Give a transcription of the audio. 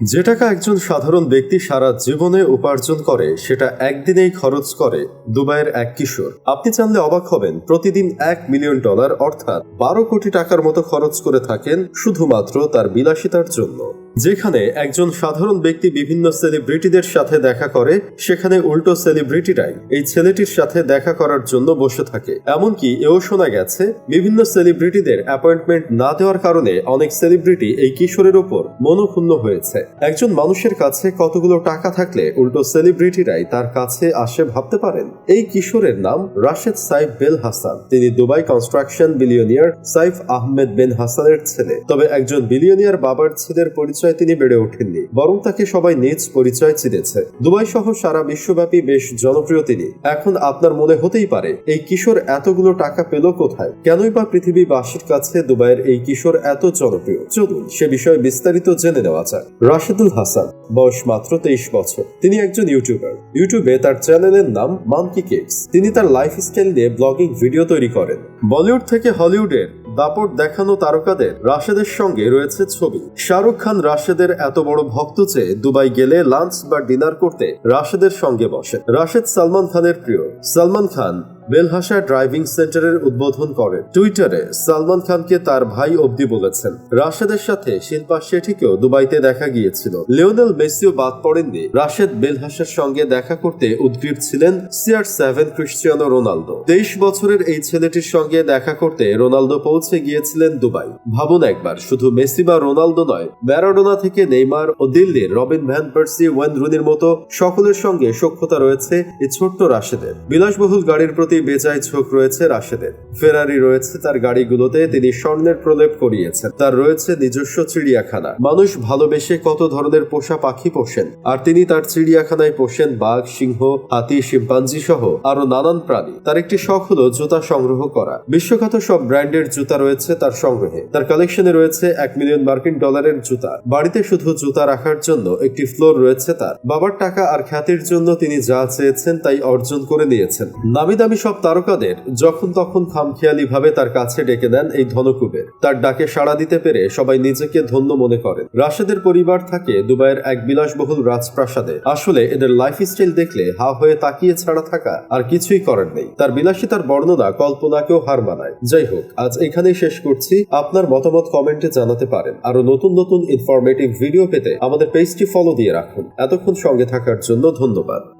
যে টাকা একজন সাধারণ ব্যক্তি সারা জীবনে উপার্জন করে, সেটা একদিনেই খরচ করে দুবাইয়ের এক কিশোর। আপনি জানলে অবাক হবেন, প্রতিদিন এক মিলিয়ন ডলার অর্থাৎ বারো কোটি টাকার মতো খরচ করে থাকেন শুধুমাত্র তার বিলাসিতার জন্য। যেখানে একজন সাধারণ ব্যক্তি বিভিন্ন সেলিব্রিটিদের সাথে দেখা করে, সেখানে উল্টো সেলিব্রিটিরাই এই ছেলেটির সাথে দেখা করার জন্য বসে থাকে। এমনকি এও শোনা গেছে, বিভিন্ন সেলিব্রিটিদের অ্যাপয়েন্টমেন্ট না দেওয়ার কারণে অনেক সেলিব্রিটি এই কিশোরের উপর মনোক্ষুণ্ণ হয়েছে। একজন মানুষের কাছে কতগুলো টাকা থাকলে উল্টো সেলিব্রিটিরাই তার কাছে আসে ভাবতে পারেন? এই কিশোরের নাম রাশেদ সাইফ বেল হাসান। তিনি Dubai construction billionaire Saif Ahmed Ben হাসানের ছেলে। তবে একজন বিলিয়নিয়ার বাবার ছেলের পরিচয় তিনি বেড়ে ওঠেননি, বরং তাকে সবাই নিজ পরিচয় চিনেছে দুবাই সহ সারা বিশ্বব্যাপী বেশ জনপ্রিয় তিনি। এখন আপনার মনে হতেই পারে, এই কিশোর এতগুলো টাকা পেল কোথায়? কেনই বা পৃথিবীবাসীর কাছে দুবাইয়ের এই কিশোর এত জনপ্রিয়? চলুন সে বিষয়ে বিস্তারিত জেনে নেওয়া যাক। রাশেদুল হাসান, বয়স মাত্র তেইশ বছর। তিনি একজন ইউটিউবার। ইউটিউবে তার চ্যানেলের নাম মানকি কেকস। তিনি তার লাইফস্টাইল নিয়ে ব্লগিং ভিডিও তৈরি করেন। বলিউড থেকে হলিউডের দাপট দেখানো তারকাদের রাশেদের সঙ্গে রয়েছে ছবি। শাহরুখ খান রাশেদের এত বড় ভক্ত চেয়ে দুবাই গেলে লাঞ্চ বা ডিনার করতে রাশেদের সঙ্গে বসে। রাশেদ সালমান খানের প্রিয়। সালমান খান বেলহাসা ড্রাইভিং সেন্টারের উদ্বোধন করেন টুইটারে সালমান খানকে তার ভাই অবধি বলেছেন, রাশেদের সাথে শিল্পা শেঠিকেও দুবাইতে দেখা গিয়েছিল। লিওনেল মেসিও বাদ পড়েননি, রাশেদ বেলহাসার সঙ্গে দেখা করতে উদ্গ্রীব ছিলেন সিআর সেভেন ক্রিশ্চিয়ানো রোনালদো। তেইশ বছরের এই ছেলেটির সঙ্গে দেখা করতে রোনালদো পৌঁছে গিয়েছিলেন দুবাই। ভাবুন একবার, শুধু মেসি বা রোনালদো নয়, ম্যারাডোনা থেকে নেইমার ও দিল্লির রবিন ভ্যান পার্সি, ওয়েন রুনির মতো সকলের সঙ্গে সক্ষতা রয়েছে এই ছোট্ট রাশেদের। বিলাসবহুল গাড়ির প্রতি বেজায় ঝোঁক রয়েছে রাশেদের। ফেরারি রয়েছে তার গাড়িগুলোতে, তিনি স্বর্ণের প্রলেপ করিয়েছেন। তার রয়েছে নিজস্ব চিড়িয়াখানা। মানুষ ভালোবেসে কত ধরনের পোষা পাখি পোষেন, আর তিনি তার চিড়িয়াখানায় পোষেন বাঘ, সিংহ, হাতি, শিম্পাঞ্জি সহ আরও নানান প্রাণী। তার একটি শখ হলো জুতা সংগ্রহ করা। বিশ্বখ্যাত সব ব্র্যান্ডের জুতা রয়েছে তার সংগ্রহে। তার কালেকশনে রয়েছে এক মিলিয়ন মার্কিন ডলারের জুতা। বাড়িতে শুধু জুতা রাখার জন্য একটি ফ্লোর রয়েছে তার। বাবার টাকা আর খ্যাতির জন্য তিনি যা চেয়েছেন তাই অর্জন করে নিয়েছেন। নামি দামি সব তারকাদের যখন তখন খামখেয়ালি ভাবে তার কাছে ডেকে দেন এই ধনকুবের। তার ডাকে সাড়া দিতে পেরে সবাই নিজেকে ধন্য মনে করেন। রাশেদের পরিবার থাকে দুবাইয়ের এক বিলাসবহুল রাজপ্রাসাদে। আসলে এদের লাইফস্টাইল দেখলে হা হয়ে তাকিয়ে ছাড়া থাকা আর কিছুই করার নেই। তার বিলাসিতার বর্ণনা কল্পনাকেও হার মানায়। যাই হোক, আজ এখানেই শেষ করছি। আপনার মতামত কমেন্টে জানাতে পারেন। আরও নতুন নতুন ইনফরমেটিভ ভিডিও পেতে আমাদের পেজটি ফলো দিয়ে রাখুন। এতক্ষণ সঙ্গে থাকার জন্য ধন্যবাদ।